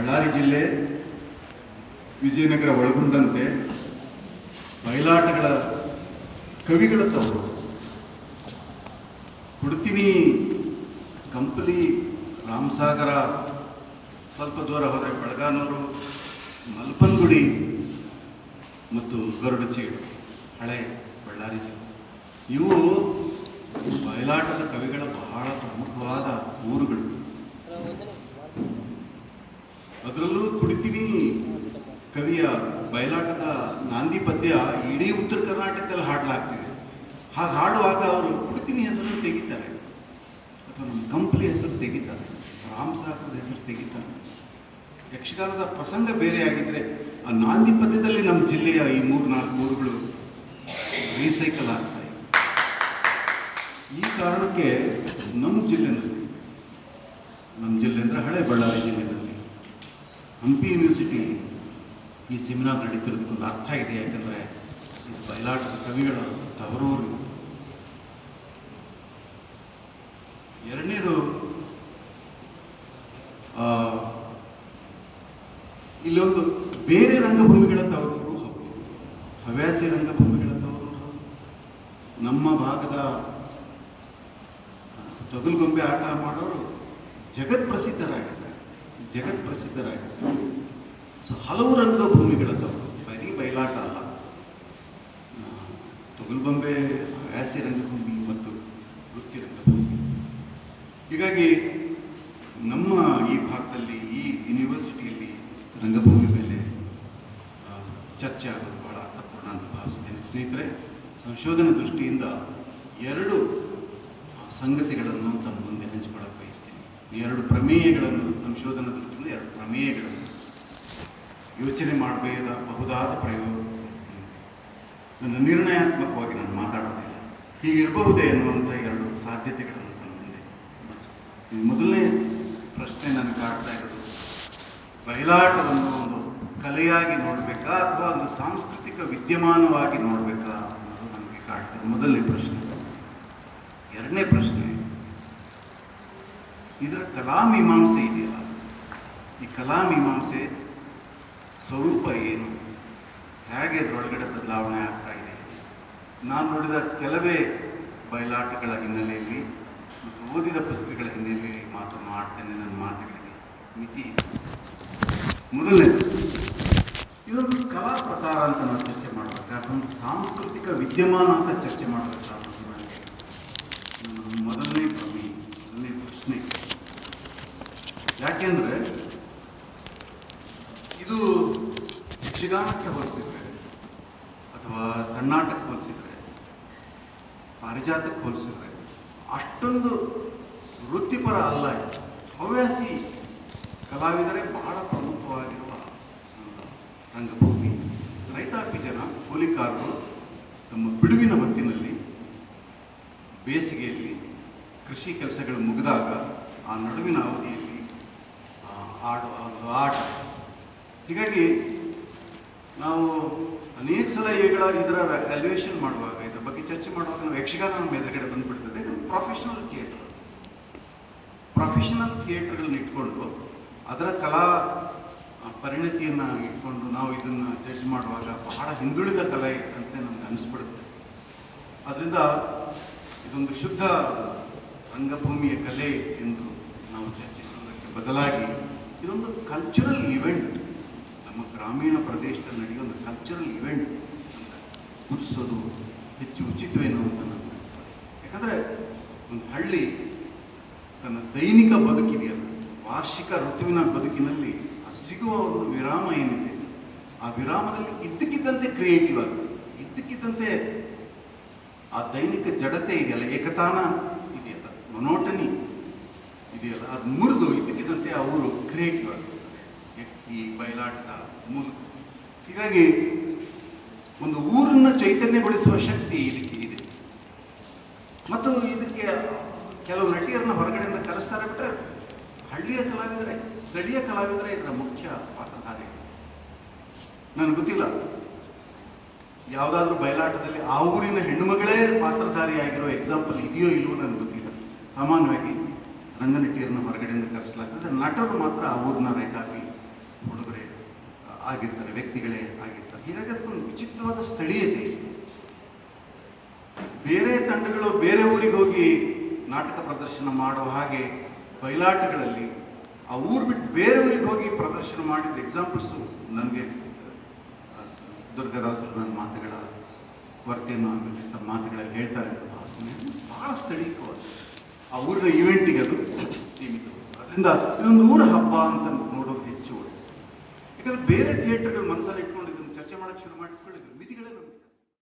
ಬಳ್ಳಾರಿ ಜಿಲ್ಲೆ ವಿಜಯನಗರ ಒಳಗೊಂಡಂತೆ ಬಯಲಾಟಗಳ ಕವಿಗಳ ತವರು. ಕೊಡ್ತೀನಿ ಕಂಪಲಿ ರಾಮಸಾಗರ, ಸ್ವಲ್ಪ ದೂರ ಹೋದರೆ ಬೆಳಗಾನೂರು, ಮಲ್ಪನಗುಡಿ ಮತ್ತು ಗರುಡಚೇಡು ಹಳೆ ಬಳ್ಳಾರಿ ಜಿಲ್ಲೆ. ಇವು ಬಯಲಾಟದ ಕವಿಗಳ ಬಹಳ ಪ್ರಮುಖವಾದ ಊರುಗಳು. ಅದರಲ್ಲೂ ಕುಡಿತೀನಿ ಕವಿಯ ಬಯಲಾಟದ ನಾಂದಿ ಪದ್ಯ ಇಡೀ ಉತ್ತರ ಕರ್ನಾಟಕದಲ್ಲಿ ಹಾಡಲಾಗ್ತಿದೆ. ಹಾಗೆ ಹಾಡುವಾಗ ಅವರು ಕುಡಿತೀನಿ ಹೆಸರು ತೆಗಿತಾರೆ. ಅಥವಾ ನಮ್ಮ ಕಂಪ್ಲಿ ಹೆಸರು ತೆಗಿತಾರೆ. ಸಾಹೇಬ್ರ ಹೆಸರು ತೆಗಿತಾರೆ. ಯಕ್ಷಗಾನದ ಪ್ರಸಂಗ ಬೇರೆ ಆಗಿದ್ರೆ ಆ ನಾಂದಿ ಪದ್ಯದಲ್ಲಿ ನಮ್ಮ ಜಿಲ್ಲೆಯ ಈ ಮೂರು ನಾಲ್ಕು ಊರುಗಳು ರೀಸೈಕಲ್ ಆಗ್ತಾ ಇದೆ ಈ ಕಾರಣಕ್ಕೆ ನಮ್ಮ ಜಿಲ್ಲೆನಲ್ಲಿ ನಮ್ಮ ಜಿಲ್ಲೆ ಅಂದರೆ ಹಳೆ ಬಳ್ಳಾರಿ ಜಿಲ್ಲೆಯಲ್ಲಿ ಹಂಪಿ ಯೂನಿವರ್ಸಿಟಿ ಈ ಸೆಮಿನಾರ್ ನಡೀತಿರೋದಕ್ಕೊಂದು ಅರ್ಥ ಇದೆ, ಯಾಕಂದರೆ ಇದು ಬಯಲಾಟದ ಕವಿಗಳು ತವರೂರು. ಎರಡನೇದು ಇಲ್ಲೊಂದು ಬೇರೆ ರಂಗಭೂಮಿಗಳ ತವರೂರು ಹೌದು. ಹವ್ಯಾಸಿ ರಂಗಭೂಮಿಗಳ ತವರೂರು ಹೌದು. ನಮ್ಮ ಭಾಗದ ತೊಗಲ್ಗೊಂಬೆ ಆಟ ಮಾಡೋರು ಜಗತ್ ಪ್ರಸಿದ್ಧರಾಗಿದ್ದಾರೆ ಜಗತ್ ಪ್ರಸಿದ್ಧರಾಗಿದ್ದಾರೆ ಸೊ ಹಲವು ರಂಗಭೂಮಿಗಳ ತವರು ಬರೀ ಬಯಲಾಟ ಅಲ್ಲ. ತೊಗಲ್ಬೊಂಬೆ ಹಾಸ್ಯ ರಂಗಭೂಮಿ ಮತ್ತು ವೃತ್ತಿ ರಂಗಭೂಮಿ. ಹೀಗಾಗಿ ನಮ್ಮ ಈ ಭಾಗದಲ್ಲಿ, ಈ ಯೂನಿವರ್ಸಿಟಿಯಲ್ಲಿ ರಂಗಭೂಮಿ ಮೇಲೆ ಚರ್ಚೆ ಆಗೋದು ಬಹಳ ಅರ್ಥಪೂರ್ಣ ಅಂತ ಭಾವಿಸ್ತೇನೆ ಸ್ನೇಹಿತರೆ, ಸಂಶೋಧನೆ ದೃಷ್ಟಿಯಿಂದ ಎರಡು ಸಂಗತಿಗಳನ್ನು ತಮ್ಮ ಮುಂದೆ ಹಂಚಿಕೊಳ್ಳಕ್ಕೆ ಬಯಸ್ತೇನೆ. ಎರಡು ಪ್ರಮೇಯಗಳನ್ನು ಸಂಶೋಧನಾ ದೃಷ್ಟಿಯಿಂದ ಎರಡು ಪ್ರಮೇಯಗಳನ್ನು ಯೋಚನೆ ಮಾಡಬೇಕಾದ ಬಹುದಾದ ಪ್ರಯೋಗ. ನನ್ನ ನಿರ್ಣಯಾತ್ಮಕವಾಗಿ ನಾನು ಮಾತಾಡೋದಿಲ್ಲ ಹೀಗಿರಬಹುದೇ ಎನ್ನುವಂಥ ಎರಡು ಸಾಧ್ಯತೆಗಳನ್ನು ತಂದಿದೆ ಮೊದಲನೇ ಪ್ರಶ್ನೆ ನನಗೆ ಕಾಡ್ತಾ ಇರೋದು, ಬಯಲಾಟವನ್ನು ಒಂದು ಕಲೆಯಾಗಿ ನೋಡಬೇಕಾ ಅಥವಾ ಒಂದು ಸಾಂಸ್ಕೃತಿಕ ವಿದ್ಯಮಾನವಾಗಿ ನೋಡಬೇಕಾ ಅನ್ನೋದು ನನಗೆ ಕಾಡ್ತದೆ ಮೊದಲನೇ ಪ್ರಶ್ನೆ. ಎರಡನೇ ಪ್ರಶ್ನೆ ಇದರ ಕಲಾಮೀಮಾಂಸೆ ಇದೆಯಲ್ಲ. ಈ ಕಲಾಮೀಮಾಂಸೆ ಸ್ವರೂಪ ಏನು? ಹೇಗೆ ಅದರೊಳಗಡೆ ಬದಲಾವಣೆ ಆಗ್ತಾ ಇದೆ? ನಾನು ನೋಡಿದ ಕೆಲವೇ ಬಯಲಾಟಗಳ ಹಿನ್ನೆಲೆಯಲ್ಲಿ ಮತ್ತು ಓದಿದ ಪುಸ್ತಕಗಳ ಹಿನ್ನೆಲೆಯಲ್ಲಿ ಮಾತು ಮಾಡ್ತೇನೆ ನನ್ನ ಮಾತುಗಳಿಗೆ ಮಿತಿ ಮೊದಲನೇ ಇದೊಂದು ಕಲಾ ಪ್ರಕಾರ ಅಂತ ನಾವು ಚರ್ಚೆ ಮಾಡಬೇಕಾದ್ರೆ ಒಂದು ಸಾಂಸ್ಕೃತಿಕ ವಿದ್ಯಮಾನ ಅಂತ ಚರ್ಚೆ ಮಾಡಬೇಕಾ ಯಾಕೆಂದ್ರೆ ಇದು ಯಕ್ಷಗಾನಕ್ಕೆ ಹೋಲಿಸಿದ್ರೆ ಅಥವಾ ಸಣ್ಣಾಟಕ್ಕೆ ಹೋಲಿಸಿದ್ರೆ, ಪಾರಿಜಾತಕ್ಕೆ ಹೋಲಿಸಿದ್ರೆ ಅಷ್ಟೊಂದು ವೃತ್ತಿಪರ ಅಲ್ಲ. ಹವ್ಯಾಸಿ ಕಲಾವಿದರೇ ಬಹಳ ಪ್ರಮುಖವಾಗಿರುವ ರಂಗಭೂಮಿ ರೈತಾಪಿ ಜನ, ಕೂಲಿಕಾರರು ತಮ್ಮ ಬಿಡುವಿನ ಹೊತ್ತಿನಲ್ಲಿ ಬೇಸಿಗೆಯಲ್ಲಿ ಕೃಷಿ ಕೆಲಸಗಳು ಮುಗಿದಾಗ ಆ ನಡುವಿನ ಅವಧಿ ಆಡುವ ಒಂದು ಆಟ ಹೀಗಾಗಿ ನಾವು ಅನೇಕ ಸಲ ಈಗಳ ಇದರ ವ್ಯಾಲ್ಯೂಯೇಷನ್ ಮಾಡುವಾಗ, ಇದ್ರ ಬಗ್ಗೆ ಚರ್ಚೆ ಮಾಡುವಾಗ ನಾವು ಯಕ್ಷಗಾನ ನಮ್ಮ ಎದುರುಗಡೆ ಬಂದ್ಬಿಡ್ತದೆ. ಪ್ರೊಫೆಷನಲ್ ಥಿಯೇಟರ್ ಪ್ರೊಫೆಷನಲ್ ಥಿಯೇಟರ್ಗಳನ್ನ ಇಟ್ಕೊಂಡು, ಅದರ ಕಲಾ ಪರಿಣತಿಯನ್ನು ಪರಿಣತಿಯನ್ನ ಇಟ್ಕೊಂಡು ನಾವು ಇದನ್ನು ಜಡ್ಜ್ ಮಾಡುವಾಗ ಬಹಳ ಹಿಂದುಳಿದ ಕಲೆ ಅಂತ ನಮ್ಗೆ ಅನಿಸ್ಬಿಡುತ್ತೆ. ಅದರಿಂದ ಇದೊಂದು ಶುದ್ಧ ರಂಗಭೂಮಿಯ ಕಲೆ ಎಂದು ನಾವು ಚರ್ಚಿಸುವುದಕ್ಕೆ ಬದಲಾಗಿ ಇದೊಂದು ಕಲ್ಚರಲ್ ಇವೆಂಟ್ ನಮ್ಮ ಗ್ರಾಮೀಣ ಪ್ರದೇಶದಲ್ಲಿ ನಡೆಯುವ ಒಂದು ಕಲ್ಚರಲ್ ಇವೆಂಟ್ ಅಂತ. ಗುರುತಿಸೋದು ಹೆಚ್ಚು ಉಚಿತವೇನು ಅಂತ ನನಗೆ ಅನಿಸ್ತದೆ ಯಾಕಂದರೆ ಒಂದು ಹಳ್ಳಿ ತನ್ನ ದೈನಿಕ ಬದುಕಿದೆಯಲ್ಲ, ವಾರ್ಷಿಕ ಋತುವಿನ ಬದುಕಿನಲ್ಲಿ ಆ ಸಿಗುವ ಒಂದು ವಿರಾಮ ಏನಿದೆ, ಆ ವಿರಾಮದಲ್ಲಿ ಇದ್ದಕ್ಕಿದ್ದಂತೆ ಕ್ರಿಯೇಟಿವ್ ಆಗಿ, ಇದ್ದಕ್ಕಿದ್ದಂತೆ ಆ ದೈನಿಕ ಜಡತೆ ಇದೆಯಲ್ಲ, ಏಕತಾನ ಇದೆಯಲ್ಲ ಮೊನೋಟನಿ ಇದೆಯಲ್ಲ, ಅದು ಮುರಿದು ಇದ್ದಕ್ಕಿದ್ದಂತೆ ಅವರು ಕ್ರಿಯೇಟಿವ್ ಆಗಿರ್ತಾರೆ ಈ ಬಯಲಾಟದ ಮೂಲಕ. ಹೀಗಾಗಿ ಒಂದು ಊರನ್ನ ಚೈತನ್ಯಗೊಳಿಸುವ ಶಕ್ತಿ ಇದಕ್ಕೆ ಇದೆ. ಮತ್ತು ಇದಕ್ಕೆ ಕೆಲವು ನಟಿಯರನ್ನ ಹೊರಗಡೆಯಿಂದ ಕರೆಸ್ತಾರೆ ಬಿಟ್ಟರೆ ಹಳ್ಳಿಯ ಕಲಾವಿದರೆ, ಸ್ಥಳೀಯ ಕಲಾವಿದರೇ ಇದರ ಮುಖ್ಯ ಪಾತ್ರಧಾರಿ. ನನಗೆ ಗೊತ್ತಿಲ್ಲ. ಯಾವುದಾದ್ರೂ ಬಯಲಾಟದಲ್ಲಿ ಆ ಊರಿನ ಹೆಣ್ಣುಮಗಳೇ ಪಾತ್ರಧಾರಿಯಾಗಿರೋ ಎಕ್ಸಾಂಪಲ್ ಇದೆಯೋ ಇಲ್ಲವೋ ನನಗೆ ಗೊತ್ತಿಲ್ಲ. ಸಾಮಾನ್ಯವಾಗಿ ರಂಗನಟಿಯರನ್ನ ಹೊರಗಡೆಯಿಂದ ಕರೆಸಲಾಗ್ತದೆ. ನಟರು ಮಾತ್ರ ಆ ಊರಿನ ರೈತಾಪಿ ಆಗಿರ್ತಾರೆ, ವ್ಯಕ್ತಿಗಳೇ ಆಗಿರ್ತಾರೆ. ಹೀಗಾಗಿ ಅದಕ್ಕೊಂದು ವಿಚಿತ್ರವಾದ ಸ್ಥಳೀಯತೆ. ಬೇರೆ ತಂಡಗಳು ಬೇರೆ ಊರಿಗೆ ಹೋಗಿ ನಾಟಕ ಪ್ರದರ್ಶನ ಮಾಡುವ ಹಾಗೆ ಬಯಲಾಟಗಳಲ್ಲಿ ಆ ಊರು ಬಿಟ್ಟು ಬೇರೆ ಊರಿಗೆ ಹೋಗಿ ಪ್ರದರ್ಶನ ಮಾಡಿದ ಎಕ್ಸಾಂಪಲ್ಸು ನನಗೆ ದುರ್ಗದಾಸರು ನನ್ನ ಮಾತುಗಳ, ವರ್ತಿಯನ್ನು ತಮ್ಮ ಮಾತುಗಳಲ್ಲಿ ಹೇಳ್ತಾರೆ ಅಂತ ಸ್ಥಳೀಯವಾದ ಆ ಊರಿನ ಇವೆಂಟ್ಗೆ ಅದು ಸೀಮಿತ ಅದರಿಂದ ಇದೊಂದು ಊರ ಹಬ್ಬ ಅಂತ ನೋಡೋದು ಹೆಚ್ಚು. ಯಾಕಂದ್ರೆ ಬೇರೆ ಥಿಯೇಟರ್ಗಳು ಮನಸ್ಸಲ್ಲಿ ಇಟ್ಕೊಂಡು